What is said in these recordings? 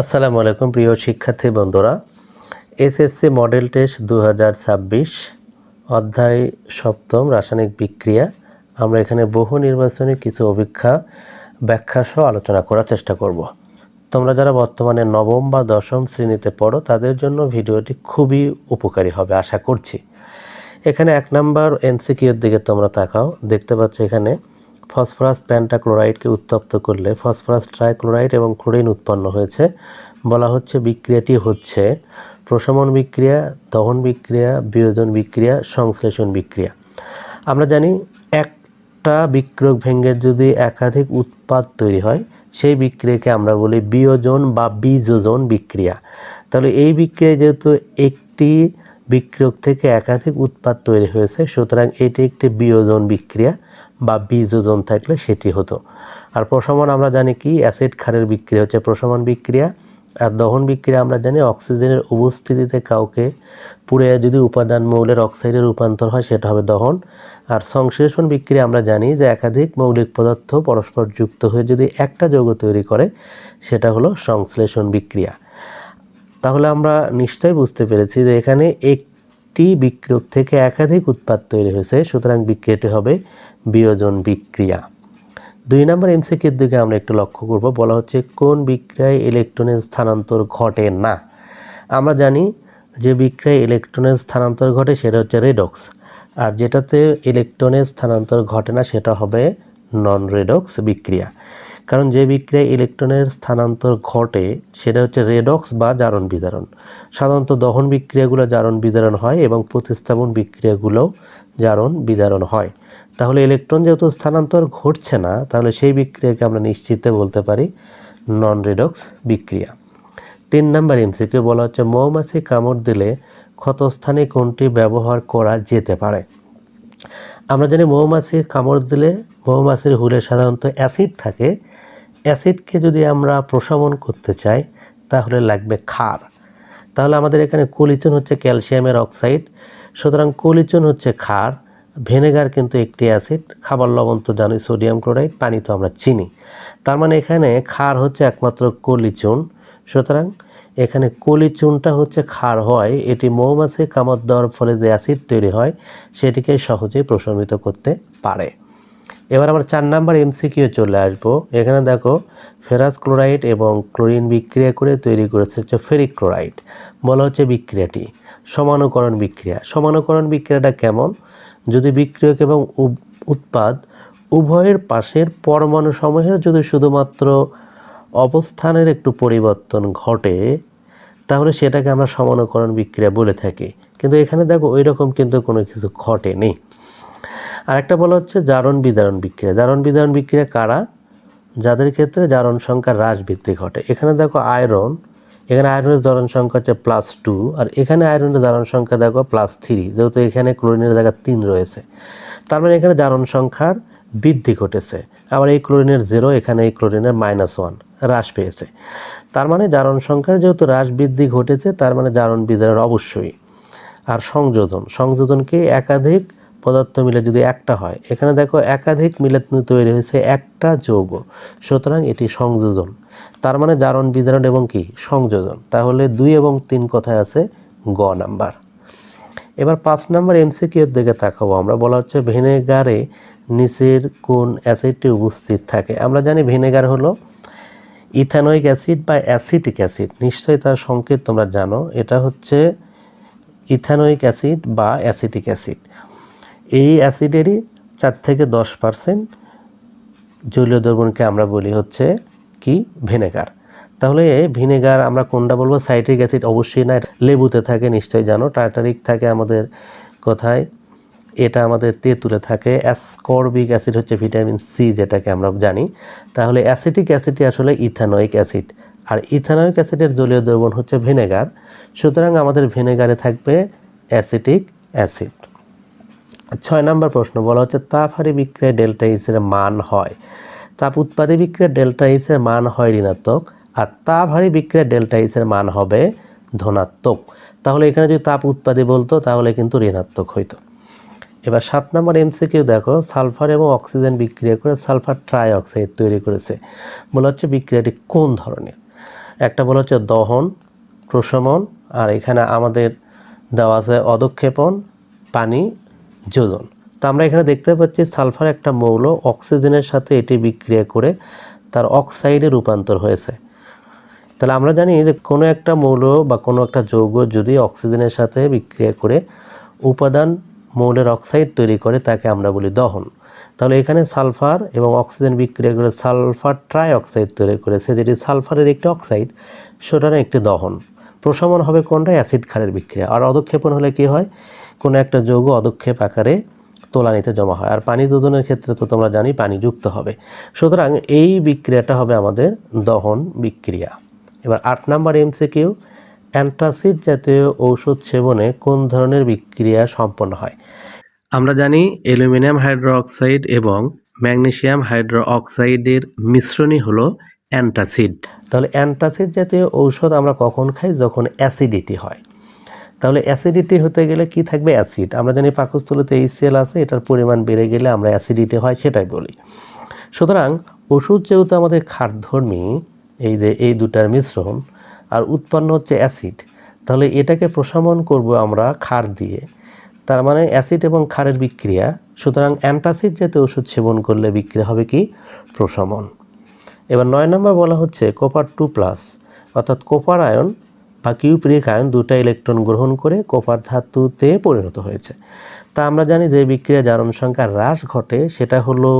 আসসালামু আলাইকুম, প্রিয় শিক্ষার্থী বন্ধুরা। এসএসসি মডেল টেস্ট দু হাজার ছাব্বিশ, অধ্যায় সপ্তম রাসায়নিক বিক্রিয়া। আমরা এখানে বহু নির্বাচনী কিছু অভিক্ষা, ব্যাখ্যা সহ আলোচনা করার চেষ্টা করব। তোমরা যারা বর্তমানে নবম বা দশম শ্রেণীতে পড়ো, তাদের জন্য ভিডিওটি খুবই উপকারী হবে, আশা করছি। এখানে এক নাম্বার এমসিকিউর দিকে তোমরা তাকাও, দেখতে পাচ্ছ এখানে ফসফরাস প্যান্টাক্লোরাইডকে উত্তপ্ত করলে ফসফরাস ট্রাইক্লোরাইড এবং ক্লোরিন উৎপন্ন হয়েছে। বলা হচ্ছে বিক্রিয়াটি হচ্ছে প্রশমন বিক্রিয়া, দহন বিক্রিয়া, বিয়োজন বিক্রিয়া, সংশ্লেষণ বিক্রিয়া। আমরা জানি একটা বিক্রিয়ক ভেঙে যদি একাধিক উৎপাদ তৈরি হয়, সেই বিক্রিয়াকে আমরা বলি বিয়োজন বা বীজোজন বিক্রিয়া। তাহলে এই বিক্রিয়ায় যেহেতু একটি বিক্রিয়ক থেকে একাধিক উৎপাদ তৈরি হয়েছে, সুতরাং এটি একটি বিয়োজন বিক্রিয়া। বা বীজোজন থাকলে সেটি হতো। আর প্রশমন আমরা জানি কি? অ্যাসিড ক্ষারের বিক্রিয়া হচ্ছে প্রশমন বিক্রিয়া। আর দহন বিক্রিয়া আমরা জানি অক্সিজেনের উপস্থিতিতে কাউকে পুড়ে যদি উপাদান মৌলের অক্সাইডে রূপান্তর হয়, সেটা হবে দহন। আর সংশ্লেষণ বিক্রিয়া আমরা জানি যে একাধিক মৌলিক পদার্থ পরস্পর যুক্ত হয়ে যদি একটা যৌগ তৈরি করে, সেটা হলো সংশ্লেষণ বিক্রিয়া। তাহলে আমরা নিশ্চয়ই বুঝতে পেরেছি যে এখানে একটি বিক্রিয়ক থেকে একাধিক উৎপাদ তৈরি হয়েছে, সুতরাং বিক্রিয়াটি হবে বিয়োজন বিক্রিয়া। দুই নম্বর এমসিকিউর দিকে আমরা একটু লক্ষ্য করব। বলা হচ্ছে, কোন বিক্রিয়ায় ইলেকট্রনের স্থানান্তর ঘটে না? আমরা জানি যে বিক্রিয়ায় ইলেকট্রনের স্থানান্তর ঘটে সেটা হচ্ছে রেডক্স আর যেটাতে ইলেকট্রনের স্থানান্তর ঘটে না সেটা হবে নন রেডক্স বিক্রিয়া। কারণ যে বিক্রিয়ায় ইলেকট্রনের স্থানান্তর ঘটে, সেটা হচ্ছে রেডক্স বা জারণ বিদারণ সাধারণত দহন বিক্রিয়াগুলো জারণ বিদারণ হয় এবং প্রতিস্থাপন বিক্রিয়াগুলো জারণ বিদারণ হয়। তাহলে ইলেকট্রন যেহেতু স্থানান্তর ঘটছে না, তাহলে সেই বিক্রিয়াকে আমরা নিশ্চিতে বলতে পারি নন রেডক্স বিক্রিয়া। তিন নম্বর এমসিকে বলা হচ্ছে মৌমাছি কামড় দিলে ক্ষতস্থানে কোনটি ব্যবহার করা যেতে পারে? আমরা জানি মৌমাছির কামড় দিলে মৌমাছির হুলে সাধারণত অ্যাসিড থাকে। অ্যাসিডকে যদি আমরা প্রশমন করতে চাই, তাহলে লাগবে ক্ষার। তাহলে আমাদের এখানে কলিচন হচ্ছে ক্যালসিয়ামের অক্সাইড, সুতরাং কলিচন হচ্ছে ক্ষার। ভিনেগার কিন্তু একটি অ্যাসিড, খাবার লবণ তো জানি সোডিয়াম ক্লোরাইড, পানি তো আমরা চিনি। তার মানে এখানে ক্ষার হচ্ছে একমাত্র কলিচুন। সুতরাং এখানে কলিচুনটা হচ্ছে ক্ষার হয়, এটি মৌমাছি কামড় দেওয়ার ফলে যে অ্যাসিড তৈরি হয়, সেটিকে সহজেই প্রশমিত করতে পারে। এবার আমরা চার নাম্বার এমসিকিউ চলে আসব। এখানে দেখো, ফেরাস ক্লোরাইড এবং ক্লোরিন বিক্রিয়া করে তৈরি করেছে হচ্ছে ফেরিক ক্লোরাইড। বলা হচ্ছে বিক্রিয়াটি। সমানুকরণ বিক্রিয়া। সমানুকরণ বিক্রিয়াটা কেমন? যদি বিক্রিয়ক এবং উৎপাদ উভয়ের পাশের পরমাণু সমূহের যদি শুধুমাত্র অবস্থানের একটু পরিবর্তন ঘটে, তাহলে সেটাকে আমরা সমানুকরণ বিক্রিয়া বলে থাকি। কিন্তু এখানে দেখো ওই রকম কিন্তু কোনো কিছু ঘটেনি। আরেকটা বলা হচ্ছে জারণ বিদারণ বিক্রিয়া। জারণ বিদারণ বিক্রিয়া কারা? যাদের ক্ষেত্রে জারণ সংখ্যা হ্রাস বৃদ্ধি ঘটে। এখানে দেখো আয়রন এখানে আয়রনের জারণ সংখ্যা হচ্ছে প্লাস টু আর এখানে আয়রনের জারণ সংখ্যা দেখো প্লাস থ্রি যেহেতু এখানে ক্লোরিনের জায়গা তিন রয়েছে। তার মানে এখানে জারণ সংখ্যার বৃদ্ধি ঘটেছে। আবার এই ক্লোরিনের জিরো এখানে এই ক্লোরিনের মাইনাস ওয়ান হ্রাস পেয়েছে। তার মানে জারণ সংখ্যার যেহেতু হ্রাস বৃদ্ধি ঘটেছে, তার মানে জারণ বিদারণ অবশ্যই। আর সংযোজন সংযোজনকে একাধিক পদার্থ মিলে যদি একটা হয়, এখানে দেখো একাধিক মিলে তৈরি হয়েছে, একটা যৌগ। সুতরাং এটি সংযোজন। তার মানে জারণ বিদারণ এবং কি? সংযোজন। তাহলে দুই এবং তিন কথায় আছে? গ নাম্বার। এবার পাঁচ নাম্বার এমসিকিউর দিকে তাকাবো আমরা। বলা হচ্ছে ভিনেগারে নিচের কোন অ্যাসিডটি উপস্থিত থাকে। আমরা জানি ভিনেগার হলো ইথানোয়িক অ্যাসিড বা অ্যাসিটিক অ্যাসিড। নিশ্চয়ই তার সংকেত তোমরা জানো। এটা হচ্ছে ইথানোয়িক অ্যাসিড বা অ্যাসিটিক অ্যাসিড। এই অ্যাসিডেরই চার থেকে দশ পার্সেন্ট জলীয় দ্রবণকে আমরা বলি হচ্ছে কি? ভিনেগার। তাহলে ভিনেগার আমরা কোনটা বলব? সাইট্রিক অ্যাসিড অবশ্যই না লেবুতে থাকে, নিশ্চয়ই জানো। টার্টারিক থাকে আমাদের কথায়। এটা আমাদের তেঁতুলে থাকে। অ্যাসকর্বিক অ্যাসিড হচ্ছে ভিটামিন সি যেটাকে আমরা জানি। তাহলে অ্যাসিটিক অ্যাসিডটি আসলে ইথানোয়িক অ্যাসিড। আর ইথানোয়িক অ্যাসিডের জলীয় দ্রবণ হচ্ছে ভিনেগার। সুতরাং আমাদের ভিনেগারে থাকবে অ্যাসিটিক অ্যাসিড। ছয় নম্বর প্রশ্ন, বলা হচ্ছে তাপহারি বিক্রিয়ায় ডেল্টা ইসের মান হয়। তাপ উৎপাদী বিক্রিয়ার ডেল্টা ইসের মান হয় ঋণাত্মক, আর তাপহারি বিক্রিয়ার ডেল্টা ইসের মান হবে ধনাত্মক। তাহলে এখানে যদি তাপ উৎপাদী বলতো, তাহলে কিন্তু ঋণাত্মক হইতো। এবার সাত নম্বর এমসিকিউ দেখো, সালফার এবং অক্সিজেন বিক্রিয়া করে সালফার ট্রাই অক্সাইড তৈরি করেছে। বলা হচ্ছে বিক্রিয়াটি কোন ধরনের? একটা বলা হচ্ছে দহন, প্রশমন, আর এখানে আমাদের দেওয়া আছে অদক্ষেপণ পানি যোজন। তো আমরা এখানে দেখতে পাচ্ছি সালফার একটা মৌল অক্সিজেনের সাথে এটি বিক্রিয়া করে তার অক্সাইডে রূপান্তর হয়েছে। তাহলে আমরা জানি যে কোনো একটা মৌল বা কোনো একটা যৌগ যদি অক্সিজেনের সাথে বিক্রিয়া করে উপাদান মৌলের অক্সাইড তৈরি করে, তাকে আমরা বলি দহন। তাহলে এখানে সালফার এবং অক্সিজেন বিক্রিয়া করে সালফার ট্রাই অক্সাইড তৈরি করেছে, যেটি সালফারের একটি অক্সাইড, সেটার একটি দহন। প্রশমন হবে কোনটা? অ্যাসিড ক্ষারের বিক্রিয়া। আর অদক্ষেপণ হলে কি হয়? কোনো একটা যৌগ অদক্ষেপ আকারে তোলানিতে জমা হয়। আর পানি যোজনের ক্ষেত্রে তো তোমরা জানি পানি যুক্ত হবে। সুতরাং এই বিক্রিয়াটা হবে আমাদের দহন বিক্রিয়া। এবার আট নাম্বার এমসিকিউ অ্যান্টাসিড জাতীয় ঔষধ সেবনে কোন ধরনের বিক্রিয়া সম্পন্ন হয়? আমরা জানি অ্যালুমিনিয়াম হাইড্রোক্সাইড এবং ম্যাগনেসিয়াম হাইড্রোক্সাইডের মিশ্রণই হলো অ্যান্টাসিড। তাহলে অ্যান্টাসিড জাতীয় ঔষধ আমরা কখন খাই? যখন অ্যাসিডিটি হয়। তাহলে অ্যাসিডিটি হতে গেলে কি থাকবে? অ্যাসিড আমরা জানি পাকস্থলীতে এই সেল আছে, এটার পরিমাণ বেড়ে গেলে আমরা অ্যাসিডিটি হয় সেটাই বলি। সুতরাং ওষুধ যেহেতু আমাদের খাদ্যধর্মী, এই যে এই দুটার মিশ্রণ, আর উৎপন্ন হচ্ছে অ্যাসিড তাহলে এটাকে প্রশমন করব আমরা খার দিয়ে। তার মানে অ্যাসিড এবং খারের বিক্রিয়া। সুতরাং অ্যান্টাসিড জাতীয় ওষুধ সেবন করলে বিক্রিয়া হবে কি? প্রশমন। এবার নয় নম্বর বলা হচ্ছে কোপার টু প্লাস অর্থাৎ কোপার আয়ন বা কিউপ্রিক আয়ন দুটা ইলেকট্রন গ্রহণ করে কোপার ধাতুতে পরিণত হয়েছে। তা আমরা জানি যে বিক্রিয়া জারণ সংখ্যার হ্রাস ঘটে, সেটা হলো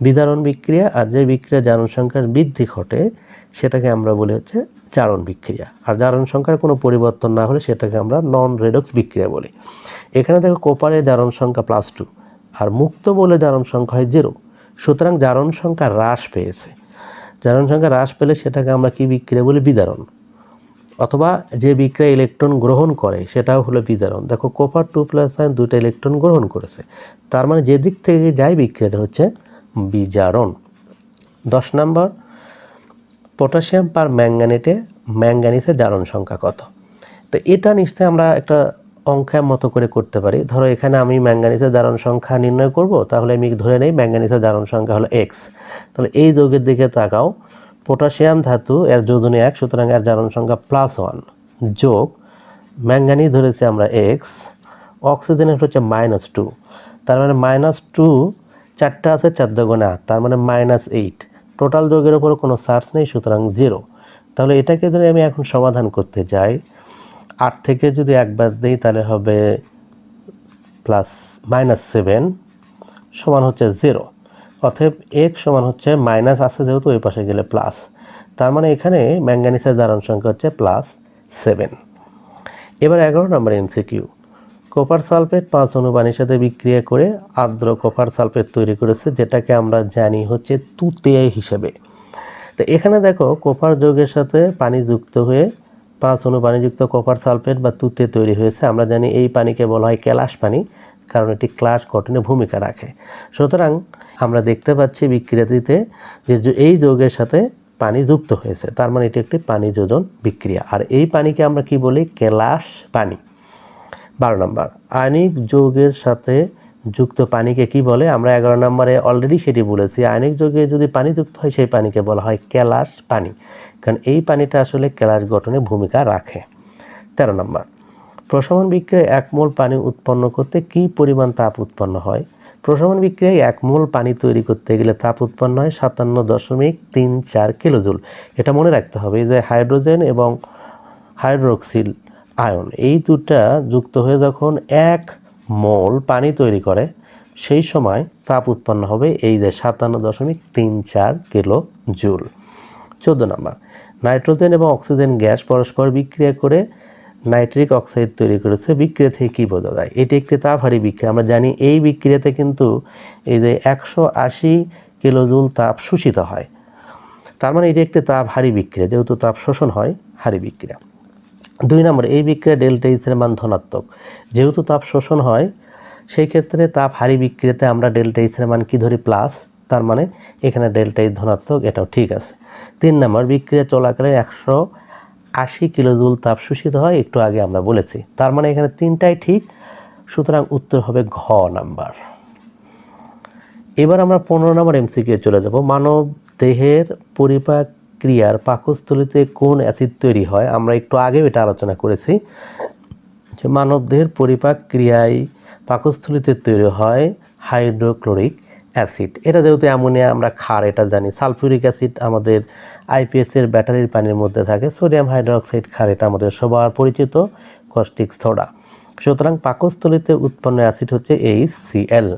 বিদারণ বিক্রিয়া, আর যে বিক্রিয়া জারণ সংখ্যার বৃদ্ধি ঘটে, সেটাকে আমরা বলি হচ্ছে জারণ বিক্রিয়া। আর জারণ সংখ্যার কোনো পরিবর্তন না হলে সেটাকে আমরা নন রেডক্স বিক্রিয়া বলি। এখানে দেখো কোপারের জারণ সংখ্যা প্লাস টু আর মুক্ত বলে জারণ সংখ্যা হয় জিরো সুতরাং জারণ সংখ্যা হ্রাস পেয়েছে। জারণ সংখ্যা হ্রাস পেলে সেটাকে আমরা কি বিক্রিয়া বলি? বিদারণ। অথবা যে বিক্রিয়া ইলেকট্রন গ্রহণ করে, সেটাও হলো বিদারণ দেখো কোপার টু প্লাস আয়ন দুটো ইলেকট্রন গ্রহণ করেছে। তার মানে যে দিক থেকে যায় বিক্রিয়াটা হচ্ছে বিজারণ। দশ নম্বর পটাশিয়াম পার ম্যাঙ্গানেটে ম্যাঙ্গানিসের জারণ সংখ্যা কত? তো এটা নিশ্চয়ই আমরা একটা অঙ্কের মতো করে করতে পারি। ধরো, এখানে আমি ম্যাঙ্গানিসের জারণ সংখ্যা নির্ণয় করব, তাহলে আমি ধরে নেই ম্যাঙ্গানিসের জারণ সংখ্যা হলো এক্স তাহলে এই যৌগের দিকে তাকাও। পটাশিয়াম ধাতু এর যোজনী এক, সুতরাং এর জারণ সংখ্যা প্লাস ওয়ান যোগ ম্যাঙ্গানি ধরেছি আমরা এক্স অক্সিজেনের হচ্ছে মাইনাস টু তার মানে মাইনাস টু চারটা আছে চার দোগুণে আট, তার মানে মাইনাস এইট টোটাল যোগের উপর কোনো সার্চ নেই, সুতরাং জিরো তাহলে এটাকে যদি আমি এখন সমাধান করতে যাই আট থেকে যদি একবার দিই তাহলে হবে প্লাস মাইনাস সেভেন সমান হচ্ছে জিরো অতএব এক সমান হচ্ছে মাইনাস আছে যেহেতু ওই পাশে গেলে প্লাস তার মানে এখানে ম্যাঙ্গানিসের ধারণ সংখ্যা হচ্ছে প্লাস সেভেন এবার এগারো নম্বর এমসিকিউ কপার সালফেট পাঁচ অনুপানির সাথে বিক্রিয়া করে আর্দ্র কপার সালফেট তৈরি করেছে, যেটাকে আমরা জানি হচ্ছে তুতে হিসেবে। তো এখানে দেখো কপার যৌগের সাথে পানি যুক্ত হয়ে পাঁচ অনুপানিযুক্ত কপার সালফেট বা তুতে তৈরি হয়েছে। আমরা জানি এই পানিকে বলা হয় ক্যালাস পানি, কারণ এটি ক্লাস গঠনে ভূমিকা রাখে। সুতরাং আমরা দেখতে পাচ্ছি বিক্রিয়াটিতে যে এই যৌগের সাথে পানি যুক্ত হয়েছে। তার মানে এটি একটি পানি যোজন বিক্রিয়া। আর এই পানিকে আমরা কি বলি? কেলাস পানি। বারো নম্বর। আয়নিক যৌগের সাথে যুক্ত পানিকে কি বলে? আমরা এগারো নম্বরে অলরেডি সেটি বলেছি। আয়নিক যৌগে যদি পানি যুক্ত হয়, সেই পানিকে বলা হয় কেলাস পানি। কারণ এই পানিটা আসলে কেলাস গঠনে ভূমিকা রাখে। তেরো নম্বর। প্রশমন বিক্রিয়ায় এক মোল পানি উৎপন্ন করতে কী পরিমাণ তাপ উৎপন্ন হয়? প্রশমন বিক্রিয়ায় এক মোল পানি তৈরি করতে গেলে তাপ উৎপন্ন হয় সাতান্ন দশমিক তিন চার কিলোজুল। এটা মনে রাখতে হবে যে হাইড্রোজেন এবং হাইড্রোক্সিল আয়ন, এই দুটা যুক্ত হয়ে যখন এক মোল পানি তৈরি করে, সেই সময় তাপ উৎপন্ন হবে এই যে সাতান্ন দশমিক তিন চার কিলো জুল চোদ্দ নম্বর, নাইট্রোজেন এবং অক্সিজেন গ্যাস পরস্পর বিক্রিয়া করে নাইট্রিক অক্সাইড তৈরি করেছে বিক্রিয়া থেকে কী বোঝা যায় এটি একটি তাপহারী বিক্রিয়া। আমরা জানি এই বিক্রিয়াতে কিন্তু এই যে একশো আশি কিলোজুল তাপ শোষিত হয়। তার মানে এটি একটি তাপ হারি বিক্রিয়া। যেহেতু তাপ শোষণ হয়, হারি বিক্রিয়া। দুই নম্বর, এই বিক্রিয়া ডেল্টা এইচের মান ধনাত্মক। যেহেতু তাপ শোষণ হয়, সেই ক্ষেত্রে তাপ হারি বিক্রিয়াতে আমরা ডেল্টা এইচের মান কী ধরি? প্লাস। তার মানে এখানে ডেল্টা এইচ ধনাত্মক, এটাও ঠিক আছে। তিন নম্বর, বিক্রিয়া চলাকালে একশো আশি কিলোজুল তাপ শোষিত হয়, একটু আগে আমরা বলেছি। তার মানে এখানে তিনটাই ঠিক, সুতরাং উত্তর হবে ঘ নাম্বার। এবার আমরা পনেরো নম্বর এমসিকিউ চলে যাব। মানব দেহের পরিপাক ক্রিয়ার পাকস্থলিতে কোন অ্যাসিড তৈরি হয়? আমরা একটু আগেও এটা আলোচনা করেছি যে মানবদেহের পরিপাক ক্রিয়ায় পাকস্থলিতে তৈরি হয় হাইড্রোক্লোরিক অ্যাসিড। এটা যেহেতু অ্যামোনিয়া, আমরা খার এটা জানি। সালফিউরিক অ্যাসিড আমাদের আইপিএস এর ব্যাটারির পানির মধ্যে থাকে সোডিয়াম হাইড্রোক্সাইড ক্ষার এটা আমাদের সবার পরিচিত কস্টিক সোডা। সুতরাং পাকস্থলিতে উৎপন্ন অ্যাসিড হচ্ছে এইচ সিএল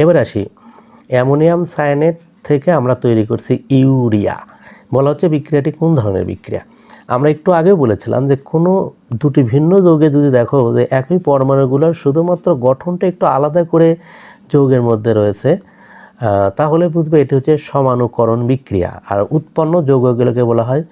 এবার আসি, অ্যামোনিয়াম সায়ানেট থেকে আমরা তৈরি করছি ইউরিয়া। বলা হচ্ছে বিক্রিয়াটি কোন ধরনের বিক্রিয়া? আমরা একটু আগেও বলেছিলাম যে কোনো দুটি ভিন্ন যৌগে যদি দেখো যে একই পরমাণুগুলোর শুধুমাত্র গঠনটা একটু আলাদা করে যৌগের মধ্যে রয়েছে তাহলে বুঝবে এটি হচ্ছে সমানুকরণ বিক্রিয়া। আর উৎপন্ন যৌগগুলোকে বলা হয়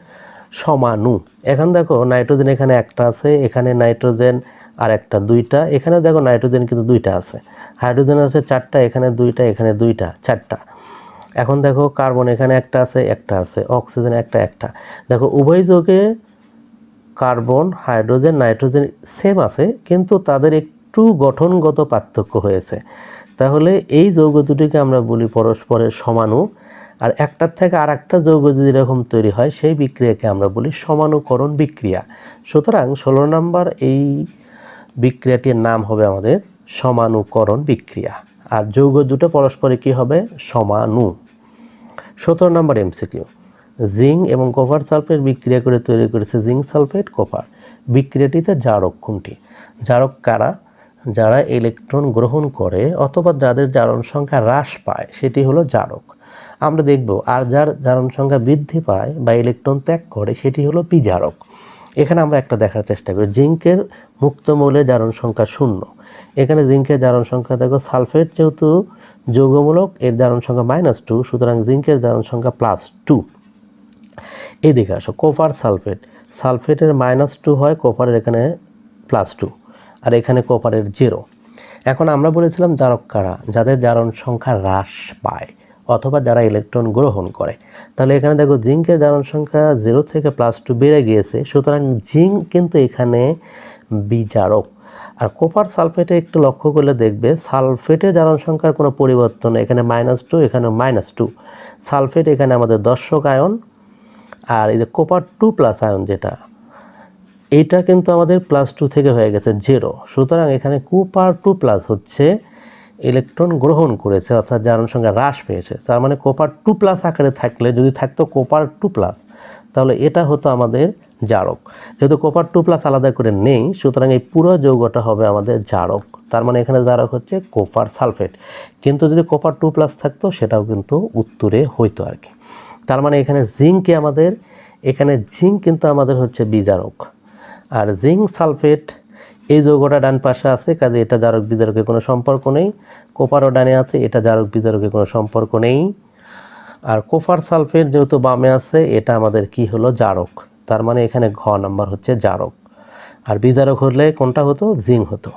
সমানু। এখন দেখো, নাইট্রোজেন এখানে একটা আছে, এখানে নাইট্রোজেন আর একটা দুইটা। এখানে দেখো, নাইট্রোজেন কিন্তু দুইটা আছে। হাইড্রোজেন আছে চারটা, এখানে দুইটা এখানে দুইটা, চারটা। এখন দেখো, কার্বন এখানে একটা আছে একটা আছে, অক্সিজেন একটা একটা। দেখো, উভয় যৌগে কার্বন, হাইড্রোজেন, নাইট্রোজেন সেম আছে, কিন্তু তাদের একটু গঠনগত পার্থক্য হয়েছে। তাহলে এই যৌগ দুটিকে আমরা বলি পরস্পরের সমাণু আর একটার থেকে আর একটা যৌগ যদি এরকম তৈরি হয়, সেই বিক্রিয়াকে আমরা বলি সমানুকরণ বিক্রিয়া। সুতরাং ষোলো নম্বর এই বিক্রিয়াটির নাম হবে আমাদের সমানুকরণ বিক্রিয়া। আর যৌগ দুটো পরস্পরে কি হবে? সমানু। সতেরো নম্বর এমসিকিউ জিঙ্ক এবং কপার সালফেট বিক্রিয়া করে তৈরি করেছে জিঙ্ক সালফেট, কপার। বিক্রিয়াটিতে জারক কোনটি? জারক কারা? যারা ইলেকট্রন গ্রহণ করে অথবা যাদের জারণ সংখ্যা হ্রাস পায়, সেটি হলো জারক। আমরা দেখব আর যার জারণ সংখ্যা বৃদ্ধি পায় বা ইলেকট্রন ত্যাগ করে, সেটি হলো পিজারক এখানে আমরা একটা দেখার চেষ্টা করি। জিঙ্কের মুক্ত মৌলের জারণ সংখ্যা শূন্য। এখানে জিঙ্কের জারণ সংখ্যা দেখো, সালফেট যেহেতু যৌগমূলক, এর জারণ সংখ্যা মাইনাস টু, সুতরাং জিঙ্কের জারণ সংখ্যা প্লাস টু। এদিকে আসো, কোপার সালফেট। সালফেটের মাইনাস টু হয়, কোপারের এখানে প্লাস টু। আর এখানে কোপারের জিরো। এখন আমরা বলেছিলাম জারক কারা, যাদের জারণ সংখ্যা হ্রাস পায়, অথবা যারা ইলেকট্রন গ্রহণ করে। তাহলে এখানে দেখো জিঙ্কের জারণ সংখ্যা জিরো থেকে প্লাস টু বেড়ে গিয়েছে, সুতরাং জিঙ্ক কিন্তু এখানে বিজারক। আর কোপার সালফেটে একটু লক্ষ্য করলে দেখবে সালফেটের জারণ সংখ্যার কোনো পরিবর্তন এখানে মাইনাস টু এখানে মাইনাস টু সালফেট এখানে আমাদের দর্শক আয়ন, আর এই যে কোপার টু প্লাস আয়ন যেটা এইটা কিন্তু আমাদের প্লাস টু থেকে হয়ে গেছে জেরো সুতরাং এখানে কু কোপার টু প্লাস হচ্ছে ইলেকট্রন গ্রহণ করেছে, অর্থাৎ জারণ সংখ্যা হ্রাস পেয়েছে। তার মানে কোপার টু প্লাস আকারে থাকলে, যদি থাকতো কোপার টু প্লাস তাহলে এটা হতো আমাদের জারক। যেহেতু কোপার টু প্লাস আলাদা করে নেই, সুতরাং এই পুরো যৌগটা হবে আমাদের জারক। তার মানে এখানে জারক হচ্ছে কোপার সালফেট কিন্তু যদি কোপার টু প্লাস থাকতো, সেটাও কিন্তু উত্তরে হইতো আর কি। তার মানে এখানে জিঙ্কে আমাদের, এখানে জিঙ্ক কিন্তু আমাদের হচ্ছে বিজারক। আর জিঙ্ক সালফেট এই যৌগটা ডান পাশে আছে, কাজে এটা জারক বিজারকের কোনো সম্পর্ক নেই। কোপারও ডানে আছে, এটা জারক বিজারকের কোনো সম্পর্ক নেই। আর কোপার সালফেট যেহেতু বামে আছে, এটা আমাদের কি হলো? জারক। তার মানে এখানে ঘ নাম্বার হচ্ছে জারক। আর বিজারক হলে কোনটা হতো? জিঙ্ক হতো।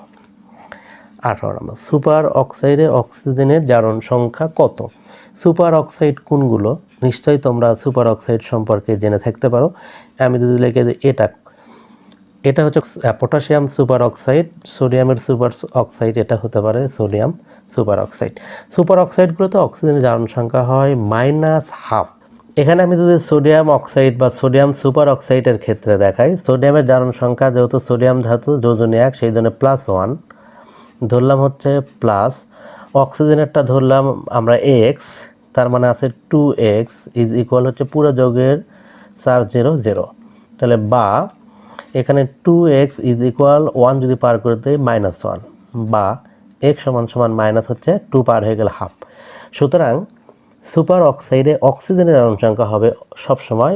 আঠারো নম্বর, সুপার অক্সাইডে অক্সিজেনের জারণ সংখ্যা কত? সুপার অক্সাইড কোনগুলো? নিশ্চয়ই তোমরা সুপার অক্সাইড সম্পর্কে জেনে থাকতে পারো। আমি যদি লিখে এটা এটা হচ্ছে পটাশিয়াম সুপার অক্সাইড সোডিয়ামের সুপার অক্সাইড এটা হতে পারে সোডিয়াম সুপার অক্সাইড সুপার অক্সাইডগুলোতে অক্সিজেনের জারণ সংখ্যা হয় মাইনাস হাফ এখানে আমি যদি সোডিয়াম অক্সাইড বা সোডিয়াম সুপার অক্সাইডের ক্ষেত্রে দেখাই সোডিয়ামের জারণ সংখ্যা যেহেতু সোডিয়াম ধাতু যোজনী এক, সেই জন্য প্লাস ওয়ান ধরলাম হচ্ছে প্লাস অক্সিজেনেরটা ধরলাম আমরা এক্স তার মানে আছে টু এক্স ইজ ইকুয়াল হচ্ছে পুরো যোগের চার জিরো জিরো তাহলে বা এখানে two x is equal one যদি পার করে দেয় মাইনাস ওয়ান বা এক্স সমান সমান মাইনাস হচ্ছে টু পার হয়ে গেল হাফ সুতরাং সুপার অক্সাইডে অক্সিজেনের জারণ সংখ্যা হবে সবসময়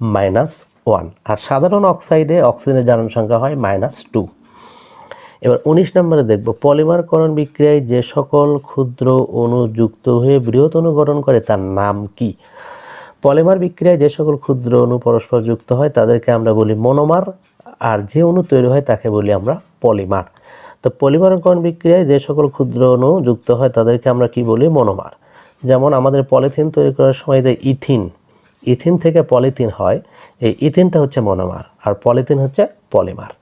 মাইনাস ওয়ান আর সাধারণ অক্সাইডে অক্সিজেনের জারণ সংখ্যা হয় মাইনাস টু এবার উনিশ নম্বরে দেখব পলিমারকরণ বিক্রিয়ায় যে সকল ক্ষুদ্র অণু যুক্ত হয়ে বৃহৎ অণু গঠন করে, তার নাম কি? পলিমার বিক্রিয়ায় যে সকল ক্ষুদ্র অণু পরস্পর যুক্ত হয়, তাদেরকে আমরা বলি মনোমার আর যে অণু তৈরি হয় তাকে বলি আমরা পলিমার। তো পলিমারকরণ বিক্রিয়ায় যে সকল ক্ষুদ্র অণু যুক্ত হয় তাদেরকে আমরা কি বলি? মনোমার। যেমন আমাদের পলিথিন তৈরি করার সময় যে ইথিন ইথিন থেকে পলিথিন হয়, এই ইথিনটা হচ্ছে মনোমার আর পলিথিন হচ্ছে পলিমার।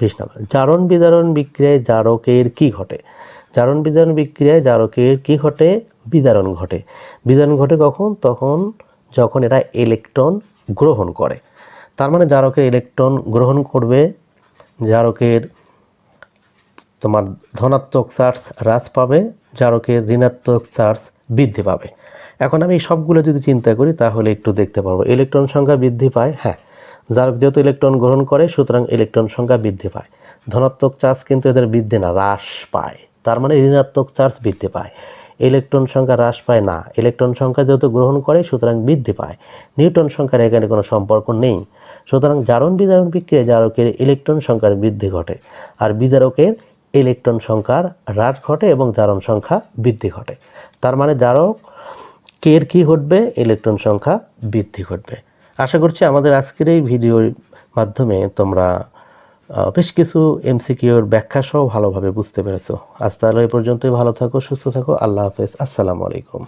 বিশ নম্বর, জারণ বিদারণ বিক্রিয়ায় জারকের কি ঘটে? জারণ বিদারণ বিক্রিয়ায় জারকের কি ঘটে? বিদারণ ঘটে। বিদারণ ঘটে কখন? তখন যখন এরা ইলেকট্রন গ্রহণ করে। তার মানে জারকের ইলেকট্রন গ্রহণ করবে, জারকের তোমার ধনাত্মক চার্জ হ্রাস পাবে, জারকের ঋণাত্মক চার্জ বৃদ্ধি পাবে। এখন আমি সবগুলো যদি চিন্তা করি, তাহলে একটু দেখতে পারব। ইলেকট্রন সংখ্যা বৃদ্ধি পায় হ্যাঁ। জারক যেহেতু ইলেকট্রন গ্রহণ করে, সুতরাং ইলেকট্রন সংখ্যা বৃদ্ধি পায়। ধনাত্মক চার্জ কিন্তু এদের বৃদ্ধি না, হ্রাস পায়। তার মানে ঋণাত্মক চার্জ বৃদ্ধি পায়। ইলেকট্রন সংখ্যা হ্রাস পায় না। ইলেকট্রন সংখ্যা যেহেতু গ্রহণ করে, সুতরাং বৃদ্ধি পায়। নিউটন সংখ্যার এখানে কোনো সম্পর্ক নেই। সুতরাং জারণ বিজারণ বিক্রিয়ায় জারকের ইলেকট্রন সংখ্যার বৃদ্ধি ঘটে, আর বিজারকের ইলেকট্রন সংখ্যার হ্রাস ঘটে এবং জারণ সংখ্যা বৃদ্ধি ঘটে। তার মানে জারক কের কি ঘটবে? ইলেকট্রন সংখ্যা বৃদ্ধি ঘটবে। আশা করছি আমাদের আজকের এই ভিডিওর মাধ্যমে তোমরা বেশ কিছু এমসিকিউর ব্যাখ্যা সহ ভালোভাবে বুঝতে পেরেছ। আজ তাহলে এই পর্যন্তই। ভালো থাকো, সুস্থ থাকো। আল্লাহ হাফেজ। আসসালামু আলাইকুম।